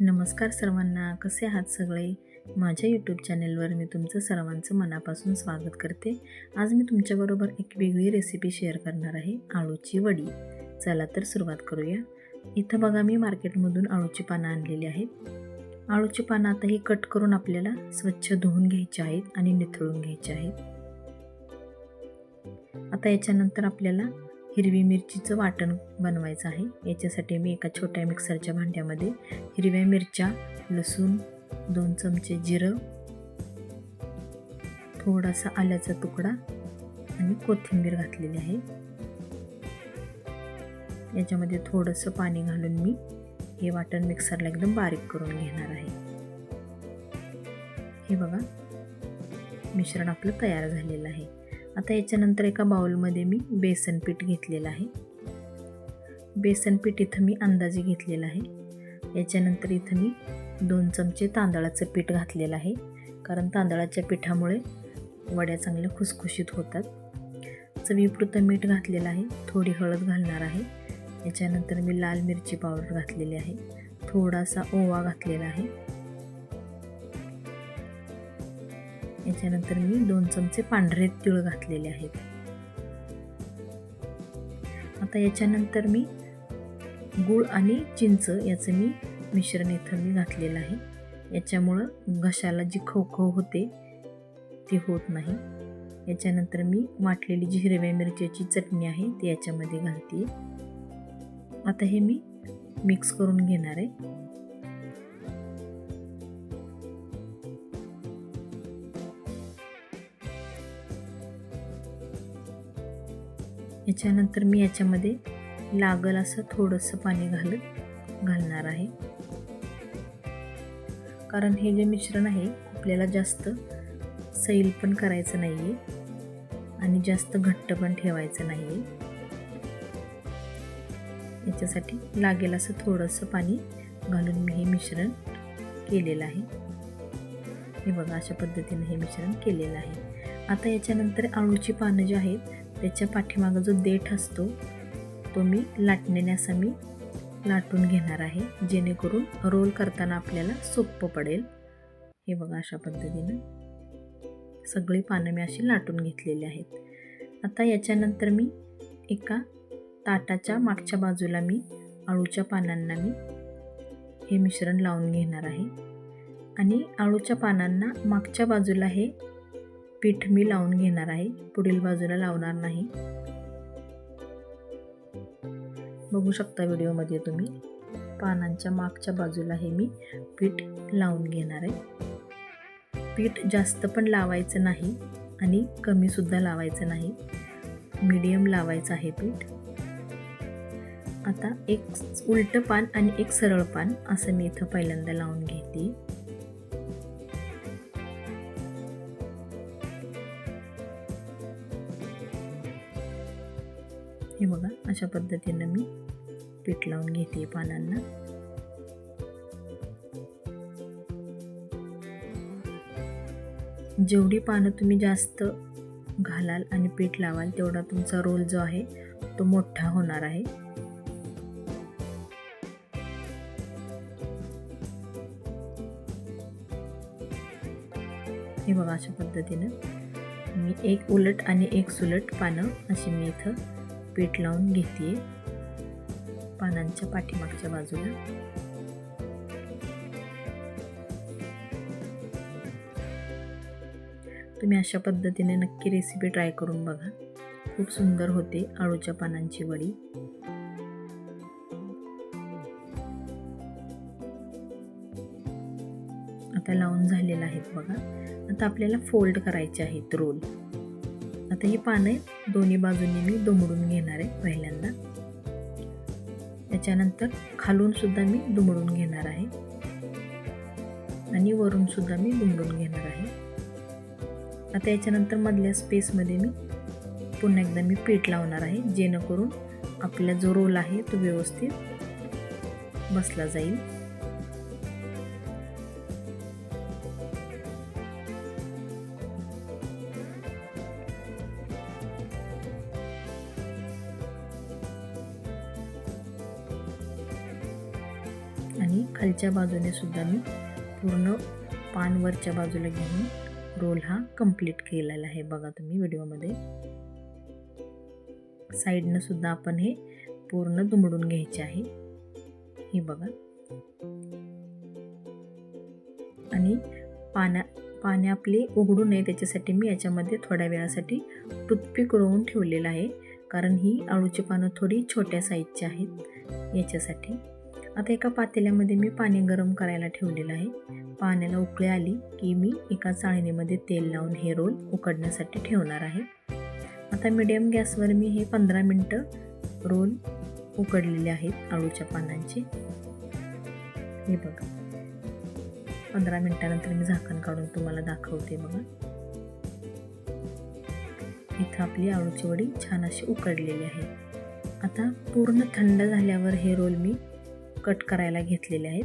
नमस्कार सर्वांना कसे आहात सगळे? माझ्या यूट्यूब चॅनेलवर मी तुमचं सर्वांचं मनापासून स्वागत करते. आज मी तुमच्याबरोबर एक वेगळी रेसिपी शेअर करणार आहे आळूची वडी. चला तर सुरुवात करूया. इथं बघा मी मार्केटमधून आळूची पानं आणलेली आहेत. आळूची पानं आता ही कट करून आपल्याला स्वच्छ धुवून घ्यायची आहेत आणि निथळून घ्यायची आहेत. आता याच्यानंतर आपल्याला हिरवी मिरचीचं वाटण बनवायचं आहे. याच्यासाठी मी एका छोट्या मिक्सरच्या भांड्यामध्ये हिरव्या मिरच्या लसूण दोन चमचे जिरं थोडासा आल्याचा तुकडा आणि कोथिंबीर घातलेली आहे. याच्यामध्ये थोडंसं पाणी घालून मी हे वाटण मिक्सरला एकदम बारीक करून घेणार आहे. हे बघा मिश्रण आपलं तयार झालेलं आहे. आता याच्यानंतर एका बाउलमध्ये मी बेसन पीठ घेतलेलं आहे. बेसन पीठ इथं मी अंदाजे घेतलेलं आहे. याच्यानंतर इथं मी दोन चमचे तांदळाचं पीठ घातलेलं आहे. कारण तांदळाच्या पिठामुळे वड्या चांगल्या खुसखुशीत होतात. चवीपुरतं मीठ घातलेलं आहे. थोडी हळद घालणार आहे. याच्यानंतर मी लाल मिरची पावडर घातलेली आहे. थोडासा ओवा घातलेला आहे. याच्यानंतर मी दोन चमचे पांढरे तीळ घातलेले आहेत. आता याच्यानंतर मी गूळ आणि चिंच याचं मी मिश्रण इथं मी घातलेलं आहे. याच्यामुळं घशाला जी खवखव होते ती होत नाही. याच्यानंतर मी वाटलेली जी हिरव्या मिरच्याची चटणी आहे ती याच्यामध्ये घालते. आता हे मी मिक्स करून घेणार आहे. याच्यानंतर मी याच्यामध्ये लागल असं थोडंसं पाणी घालत घालणार आहे. कारण हे जे मिश्रण आहे आपल्याला जास्त सैल पण करायचं नाही आहे आणि जास्त घट्ट पण ठेवायचं नाही आहे याच्यासाठी लागेल असं थोडंसं पाणी घालून मी हे मिश्रण केलेलं आहे. हे बघा अशा पद्धतीने हे मिश्रण केलेलं आहे. आता याच्यानंतर आळूची पानं जी आहेत त्याच्या पाठीमागं जो देठ असतो तो मी लाटण्याने असा मी लाटून घेणार आहे. जेणेकरून रोल करताना आपल्याला सोपं पडेल. हे बघा अशा पद्धतीनं सगळी पानं मी अशी लाटून घेतलेली आहेत. आता याच्यानंतर मी एका ताटाच्या मागच्या बाजूला मी आळूच्या पानांना मी हे मिश्रण लावून घेणार आहे. आणि आळूच्या पानांना मागच्या बाजूला हे पीठ मी लावून घेणार आहे. पुढील बाजूला लावणार नाही. बघू शकता व्हिडिओमध्ये तुम्ही. पानांच्या मागच्या बाजूला हे मी पीठ लावून घेणार आहे. पीठ जास्त पण लावायचं नाही आणि कमीसुद्धा लावायचं नाही. मीडियम लावायचं आहे पीठ. आता एक उलटं पान आणि एक सरळ पान असं मी इथं पहिल्यांदा लावून घेते. हे बघा अशा पद्धतीनं मी पीठ लावून घेते पानांना. जेवढी पानं तुम्ही जास्त घालाल आणि पीठ लावाल तेवढा तुमचा रोल जो आहे तो मोठा होणार आहे. हे बघा अशा पद्धतीनं मी एक उलट आणि एक सुलट पानं अशी मी इथं पीठ लावून घेते. पानांच्या पाठीमागच्या बाजूला. तुम्ही अशा पद्धतीने नक्की रेसिपी ट्राय करून बघा. खूप सुंदर होते आळूच्या पानांची वडी. आता लावून झालेला आहेत बघा. आता आपल्याला फोल्ड करायचे आहेत रोल. आता ही पानं दोन्ही बाजूंनी मी दुमडून घेणार आहे पहिल्यांदा. त्याच्यानंतर खालून सुद्धा मी दुमडून घेणार आहे. आणि वरून सुद्धा मी दुमडून घेणार आहे. आता याच्यानंतर मधल्या स्पेसमध्ये मी पुन्हा एकदा मी पीठ लावणार आहे जेणेकरून आपला जो रोल आहे तो व्यवस्थित बसला जाईल. वरच्या बाजूने सुद्धा मी पूर्ण पान वरच्या बाजूला घेऊन रोल हा कंप्लीट केलेला आहे. बघा तुम्ही व्हिडिओमध्ये. साईडनं सुद्धा आपण हे पूर्ण दुमडून घ्यायचे आहे. हे बघा. आणि पाना पाने आपले उघडू नये त्याच्यासाठी मी याच्यामध्ये थोड्या वेळासाठी टूथपिक रोवून ठेवलेलं आहे. कारण ही आळूची पानं थोडी छोट्या साईजची आहेत याच्यासाठी. आता एका पातेल्यामध्ये मी पाणी गरम करायला ठेवलेलं आहे. पाण्याला उकळी आली की मी एका चाळणीमध्ये तेल लावून हे रोल उकडण्यासाठी ठेवणार आहे. आता मिडियम गॅसवर मी हे पंधरा मिनटं रोल उकडलेले आहेत आळूच्या पानांचे. हे बघा. पंधरा मिनटानंतर मी झाकण काढून तुम्हाला दाखवते बघा. इथं आपली आळूची वडी छान अशी उकडलेली आहे. आता पूर्ण थंड झाल्यावर हे रोल मी कट करायला घेतलेले आहेत.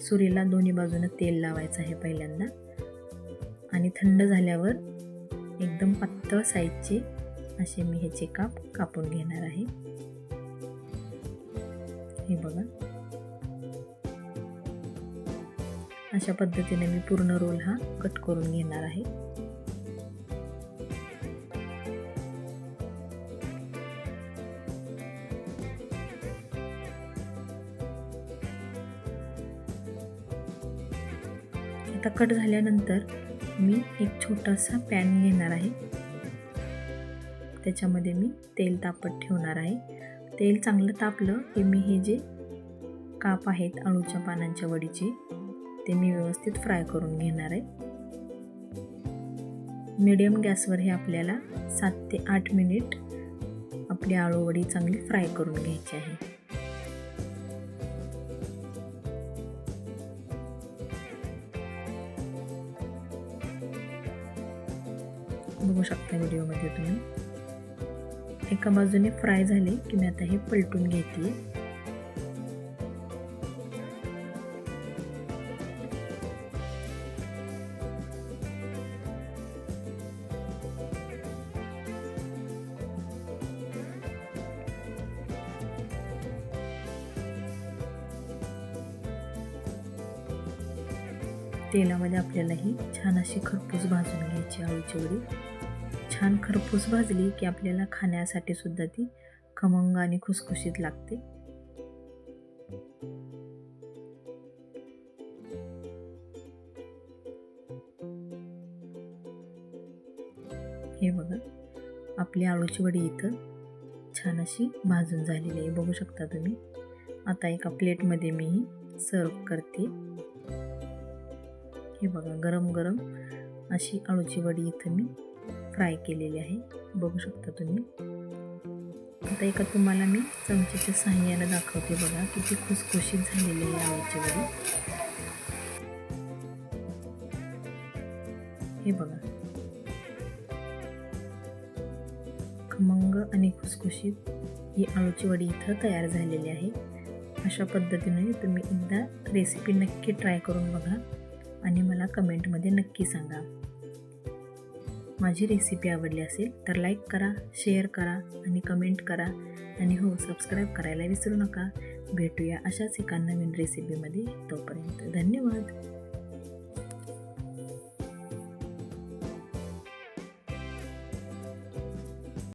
सुरीला दोन्ही बाजूनं तेल लावायचं आहे पहिल्यांदा. आणि थंड झाल्यावर एकदम पातळ साईजचे असे मी ह्याचे काप कापून घेणार आहे. हे बघा. अशा पद्धतीने मी पूर्ण रोल हा कट करून घेणार आहे. आता कट झाल्यानंतर मी एक छोटासा पॅन घेणार आहे. त्याच्यामध्ये मी तेल तापत ठेवणार आहे. तेल चांगलं तापलं की मी हे जे काप आहेत अळूच्या पानांच्या वडीचे ते मी व्यवस्थित फ्राय करून घेणार आहे. मीडियम गॅसवर हे आपल्याला सात ते आठ मिनिट आपली आळूवडी चांगली फ्राय करून घ्यायची आहे. बघू शकता व्हिडिओमध्ये तुम्ही. एका बाजूने फ्राय झाले की मी आता हे पलटून घेते. तेलामध्ये आपल्याला ही छान अशी खरपूस भाजून घ्यायची आळूची वडी. छान खरपूस भाजली की आपल्याला खाण्यासाठी सुद्धा ती खमंग आणि खुसखुशीत लागते. हे बघा आपली आळूची वडी इथं छान अशी भाजून झालेली आहे. बघू शकता तुम्ही. आता एका प्लेटमध्ये मी ही सर्व करते. हे बघा गरम गरम अशी आळूची वडी इथं मी फ्राय केलेली आहे. बघू शकता तुम्ही. आता एका तुम्हाला मी चमच्याच्या सहाय्यानं दाखवते बघा किती खुसखुशीत झालेली आहे आळूची वडी. हे बघा. खमंग आणि खुसखुशीत ही आळूची वडी इथं तयार झालेली आहे. अशा पद्धतीने तुम्ही एकदा रेसिपी नक्की ट्राय करून बघा आणि मला कमेंटमध्ये नक्की सांगा. माझी रेसिपी आवडली असेल तर लाईक करा शेअर करा आणि कमेंट करा. आणि हो सबस्क्राईब करायला विसरू नका. भेटूया अशाच एका नवीन रेसिपीमध्ये तोपर्यंत. धन्यवाद.